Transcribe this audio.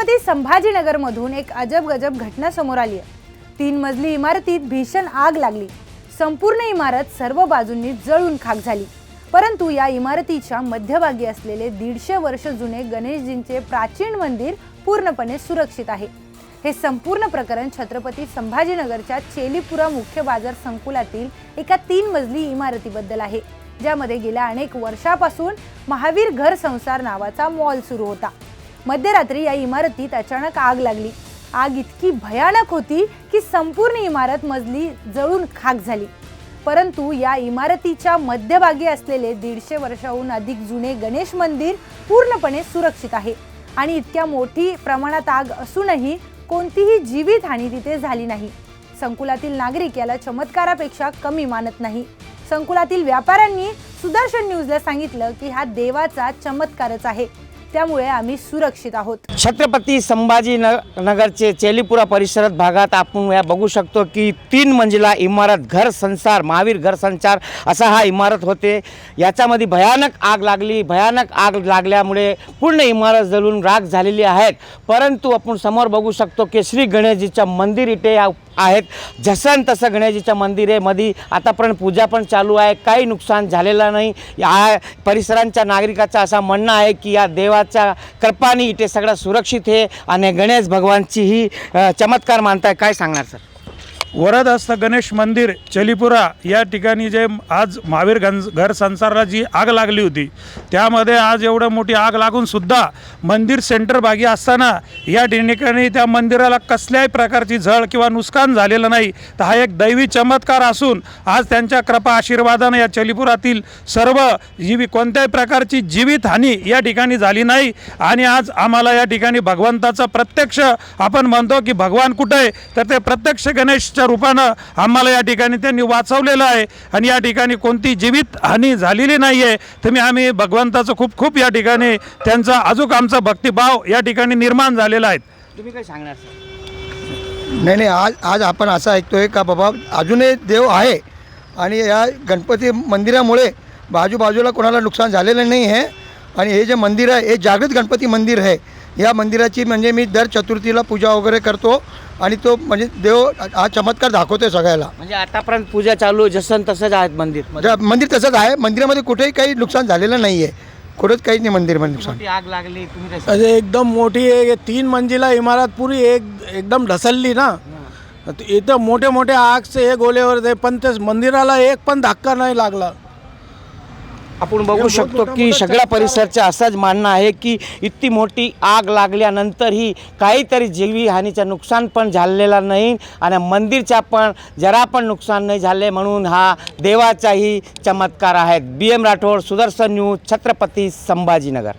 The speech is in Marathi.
छत्रपती संभाजीनगरमधून एक अजब गजब घटना समोर आली आहे. तीन मजली इमारतीत भीषण आग लागली. संपूर्ण इमारत सर्व बाजूंनी जळून खाक झाली. परंतु या इमारतीच्या मध्यभागी असलेले दीडशे वर्ष जुने गणेशजींचे प्राचीन मंदिर पूर्णपणे सुरक्षित आहे. हे संपूर्ण प्रकरण छत्रपती संभाजीनगरच्या चेलीपुरा मुख्य बाजार संकुलातील एका तीन मजली इमारतीबद्दल आहे. ज्यामध्ये गेल्या अनेक वर्षापासून महावीर घर संसार नावाचा मॉल सुरू होता. मध्यरात्री या इमारतीत अचानक आग लागली. आग इतकी भयानक होती की संपूर्ण इमारत मजली जळून खाक झाली. परंतु या इमारतीच्या मध्यभागी असलेले दीडशे वर्षाहून अधिक जुने गणेश मंदिर पूर्णपणे सुरक्षित आहे आणि इतक्या मोठी प्रमाणात आग असूनही कोणतीही जीवितहानी तिथे झाली नाही. संकुलातील नागरिक याला चमत्कारापेक्षा कमी मानत नाही. संकुलातील व्यापाऱ्यांनी सुदर्शन न्यूजला सांगितलं की हा देवाचा चमत्कारच आहे. त्यामुळे आम्ही सुरक्षित आहोत. छत्रपती संभाजी न नगरचे चेलीपुरा परिसरात भागात आपण या बघू शकतो की तीन मंजिला इमारत घर संसार महावीर घर संसार असा हा इमारत होते. याच्यामध्ये भयानक आग लागली. भयानक आग लागल्यामुळे पूर्ण इमारत जळून राख झालेली आहेत. परंतु आपण समोर बघू शकतो की श्री गणेशजीचं मंदिर इथे या- आहेत. जसं तसं गणेशजीचं मंदिर आहे मधी आतापर्यंत पूजा पण चालू आहे. काही नुकसान झालेलं नाही. या परिसरांच्या नागरिकाचं असं म्हणणं आहे की या देवाच्या कृपाने इथे सगळं सुरक्षित आहे. आणि गणेश भगवानचीही चमत्कार मानताय. काय सांगणार सर? वरदहस्त गणेश मंदिर चलीपुरा या ठिकाणी जे आज महावीर गण घर संसारला जी आग लागली होती त्यामध्ये आज एवढं मोठी आग लागूनसुद्धा मंदिर सेंटर भागी असताना या ठिकाणी त्या मंदिराला कसल्याही प्रकारची झळ किंवा नुकसान झालेलं नाही. तर हा एक दैवी चमत्कार असून आज त्यांच्या कृपा आशीर्वादानं या चलीपुरातील सर्व जीवी कोणत्याही प्रकारची जीवितहानी या ठिकाणी झाली नाही. आणि आज आम्हाला या ठिकाणी भगवंताचं प्रत्यक्ष आपण म्हणतो की भगवान कुठं आहे? तर ते प्रत्यक्ष गणेश गणेशच्या रूपानं आम्हाला या ठिकाणी त्यांनी वाचवलेलं आहे. आणि या ठिकाणी कोणती जीवित हानी झालेली नाही आहे तुम्ही आम्ही भगवंताचं खूप खूप या ठिकाणी त्यांचा अजून आमचा भक्तिभाव या ठिकाणी निर्माण झालेला आहे. तुम्ही काय सांगणार नाही नाही आज आज आपण असं ऐकतोय का बाबा अजूनही देव आहे. आणि या गणपती मंदिरामुळे बाजूबाजूला कोणाला नुकसान झालेलं नाही आहे आणि हे जे मंदिर आहे हे जागृत गणपती मंदिर आहे. या मंदिराची म्हणजे मी दर चतुर्थीला पूजा वगैरे करतो आणि तो म्हणजे देव हा चमत्कार दाखवतोय सगळ्याला. म्हणजे आतापर्यंत पूजा चालू आहे जसं तसंच आहेत मंदिर मंदिर तसंच आहे. मंदिरामध्ये कुठेही काही नुकसान झालेलं नाही आहे कुठेच काही नाही मंदिरमध्ये नुकसान. आग लागली तुम्ही काय अरे एकदम मोठी आहे तीन मंजिला इमारत पूरी एक एकदम ढसलली ना. त इथं मोठे मोठे आगचे हे गोलेवर ते पण ते मंदिराला एक पण धक्का नाही लागला. आपण बघू शकतो की सगळ्या परिसरचं असंच मानणं आहे की इतकी मोठी आग लागल्यानंतरही काहीतरी जीवीहानीचं नुकसान पण झालेलं नाही आणि मंदिरच्या पण जरा पण नुकसान नाही झाले म्हणून हा देवाचाही चमत्कार आहे. B M Rathod Sudarshan news Chhatrapati Sambhajinagar.